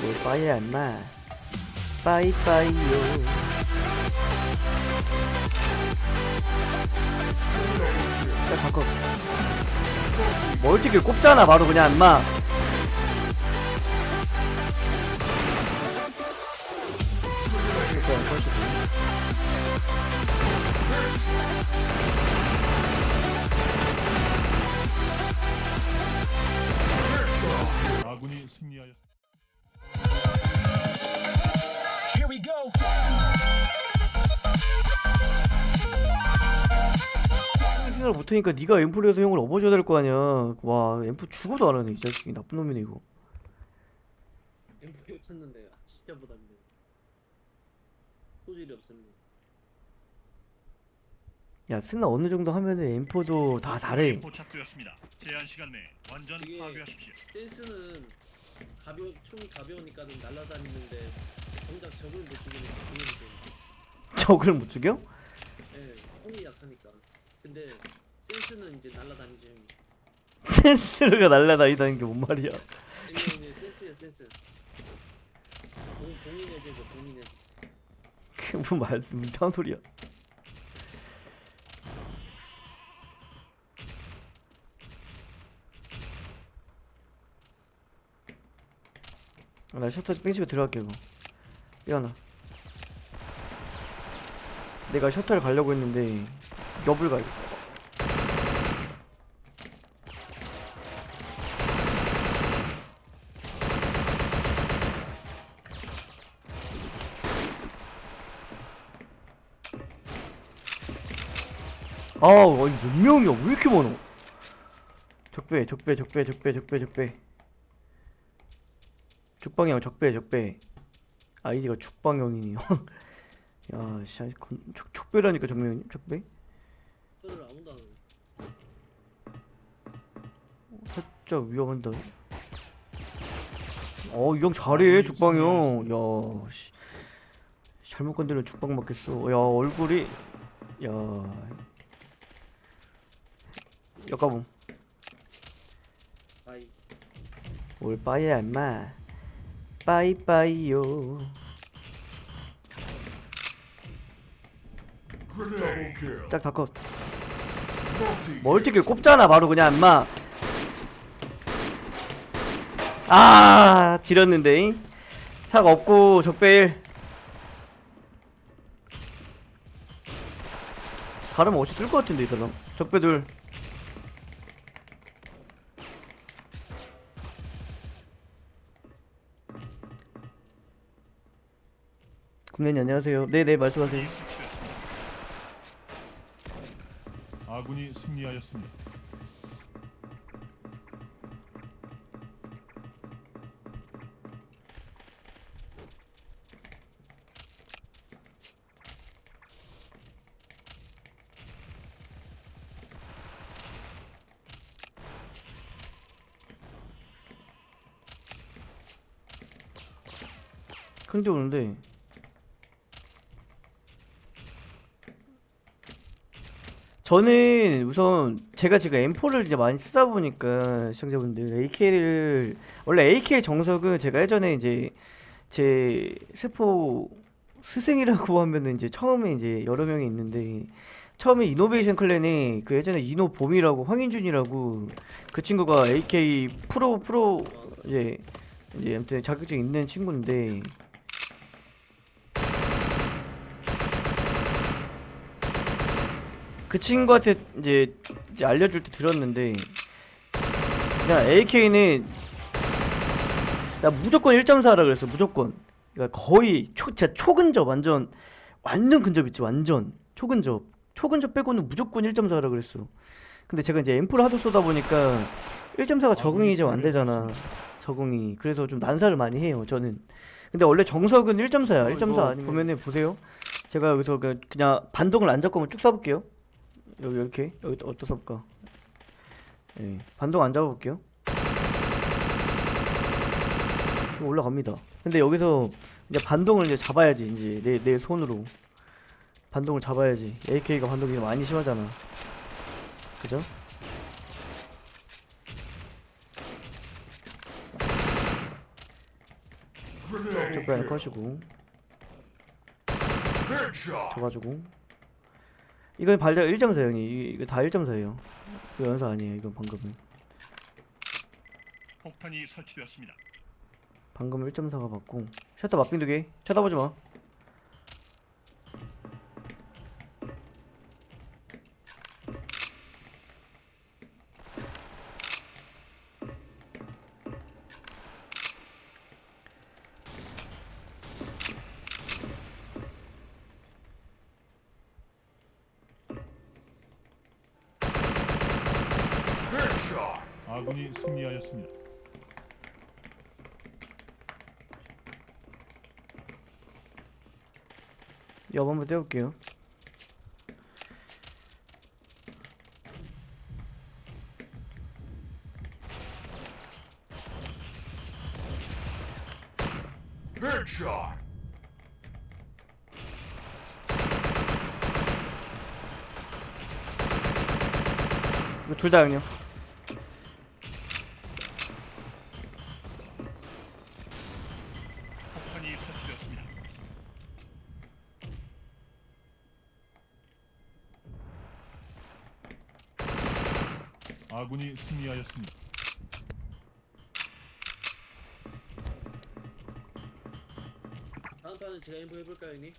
뭘 빠이야 임마. 빠이빠이요. 야 잠깐 멀티킬 꼽잖아 바로 그냥 임마 생각 못하니까 네가 해서 형을 업어줘야 될 거 아니야 와 앰프 죽어도 안 하네 이 자식이 나쁜 놈이네 이거 엠프 쳤는데 아, 진짜 못합니다. 소질이 없습니다. 야 스나 어느 정도 하면은 앰프도 다 잘해 포착되었습니다. 제한 시간 내에 완전 이게- 파괴하십시오. 센스는 가벼 총이 가벼우니까는 날아다니는데 정작 적을 못 죽이는 게. 적을 못 죽여? 근데 센스는 이제 날아다니죠. 센스가 날라다니다는 게 뭔 말이야 이게 이제 센스야 센스. 공 공인의 제죠 공인의. 그게 무슨 말 이상한 소리야 아, 나 셔터 뺑치고 들어갈게 이거 미안하 내가 셔터를 가려고 했는데 옆을 가야겠다 아우 아니 몇 명이야? 왜 이렇게 많아? 적배 적배 적배 적배 적배 적배. 죽방형 적배 적배. 아이디가 죽방형이네요. 야씨 촉배라니까 적명 적배 저를 아무도 안. 살짝 위험한다 어이 형 잘해 죽방형. 야 씨. 잘못 건드리면 죽방 맞겠어. 야 얼굴이. 야. 역가봉 아이. 뭘 빠이야 임마. 빠이빠이요. 짝 다 컷 멀티킬 꼽잖아 바로 그냥 임마. 아 지렸는데 삭 없고 적배일. 다르면 어찌 뜰것 같은데 이 사람. 적배들 국내님 안녕하세요. 네네 말씀하세요 이 설치됐습니다. 아군이 승리하였습니다. 큰데 오는데 저는 우선 제가 지금 M4를 이제 많이 쓰다 보니까 시청자분들 AK를 원래 AK 정석은 제가 예전에 이제 제 세포 스승이라고 하면은 이제 처음에 이제 여러 명이 있는데 처음에 이노베이션 클랜에 그 예전에 이노봄이라고 황인준이라고 그 친구가 AK 프로 프로 이제 이제 아무튼 자격증 있는 친구인데 그 친구한테 이제, 이제 알려줄 때 들었는데 그냥 AK는 나 무조건 1.4라 그랬어 무조건. 그러니까 거의 초, 진짜 초근접 완전 완전 근접 있지 완전. 초근접. 초근접 빼고는 무조건 1.4라 그랬어. 근데 제가 이제 앰프를 하도 쏘다 보니까 1.4가 적응이 좀 안 되잖아. 적응이. 그래서 좀 난사를 많이 해요 저는. 근데 원래 정석은 1.4야 1.4 아니면. 보면은 보세요. 제가 여기서 그- 그냥 반동을 안 잡고 쭉 쏴볼게요 여기 이렇게? 여기 쏴볼까? 예 반동 안 잡아볼게요. 올라갑니다. 근데 여기서 이제 반동을 이제 잡아야지 이제 내, 내 손으로. 반동을 잡아야지. AK가 반동이 좀 많이 심하잖아. 그죠? 적배는 컷이고. 쳐가지고 이건 발작 1.4 형이 이- 이거 다 1.4예요 이거 연사 아니에요 이건 방금은. 폭탄이 설치되었습니다. 방금 1.4가 받고. 셔터 막빙 두개. 쳐다보지 마 아군이 승리하였습니다. 옆 한번 떼볼게요. 이거 둘다 형님 폭탄이 설치되었습니다. 아군이 승리하였습니다. 다음 판은 제가 인포 해볼까요 형님?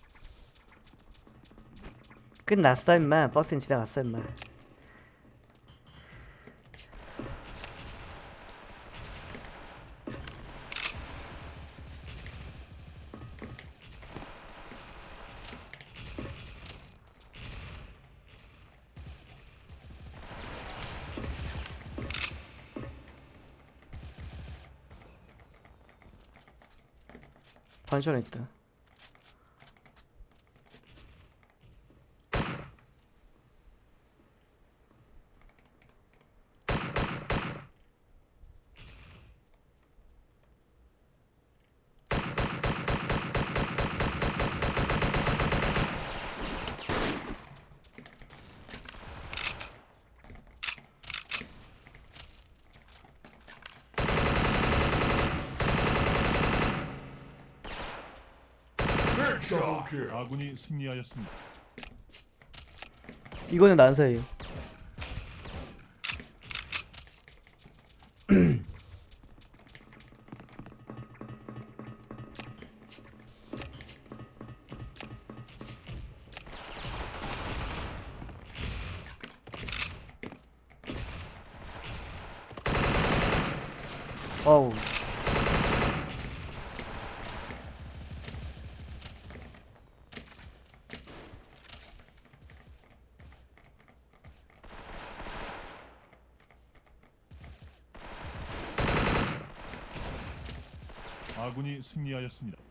끝났어 임마 버스는 지나갔어 임마 반샷 있다 아군이 승리하였습니다. 이거는 난사예요. 어우 아군이 승리하였습니다.